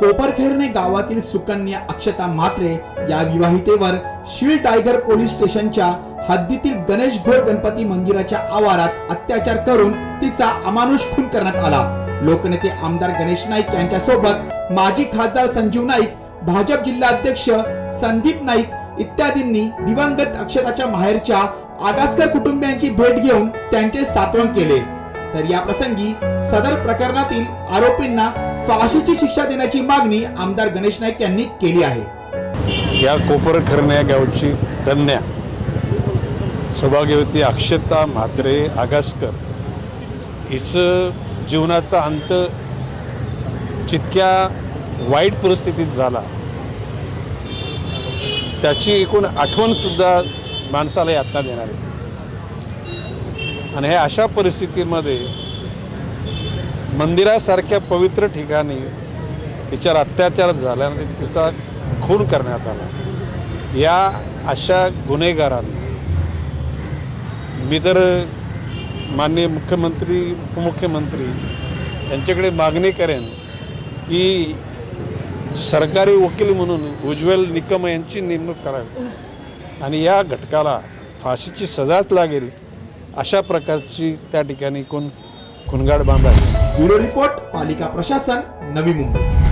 कोपरखेरने गावातील सुकन्या अक्षता मात्रे या विवाहितेवर शीळ tiger police स्टेशनच्या हद्दीतील गणेश घोड गणपती मंदिराच्या आवारात अत्याचार करून तिचा अमानुष खून करण्यात आला. लोकनेते आमदार गणेश नाईक यांच्यासोबत माजी खासदार संजीव नाईक भाजप जिल्हाध्यक्ष संदीप नाईक इत्यादींनी दिवंगत अक्षताच्या माहेरच्या आगासकर कुटुंबियांची भेट घेऊन त्यांचे सात्वन केले. तर या प्रसंगी सदर प्रकरणातील आरोपींना फाशीची शिक्षा देण्याची मागणी आमदार गणेश नाईक यांनी केली आहे. या कोपर खरण्या गावची कन्या सौभाग्यवती अक्षता म्हात्रे आगासकर हिचं जीवनाचा अंत जितक्या वाईट परिस्थितीत झाला त्याची एकूण आठवणसुद्धा माणसाला यातना देणार. आहे आणि हे अशा परिस्थितीमध्ये मंदिरासारख्या पवित्र ठिकाणी तिच्यावर अत्याचार झाल्याने तिचा खून करण्यात आला. या अशा गुन्हेगारांना मी तर माननीय मुख्यमंत्री उपमुख्यमंत्री यांच्याकडे मागणी करेन की सरकारी वकील म्हणून उज्ज्वल निकम यांची नेमणूक करावी. आणि या घटकाला फाशीची सजाच लागेल. अशा प्रकारची त्या ठिकाणी कोण खुनगाड बांधा ब्युरो रिपोर्ट पालिका प्रशासन नवी मुंबई.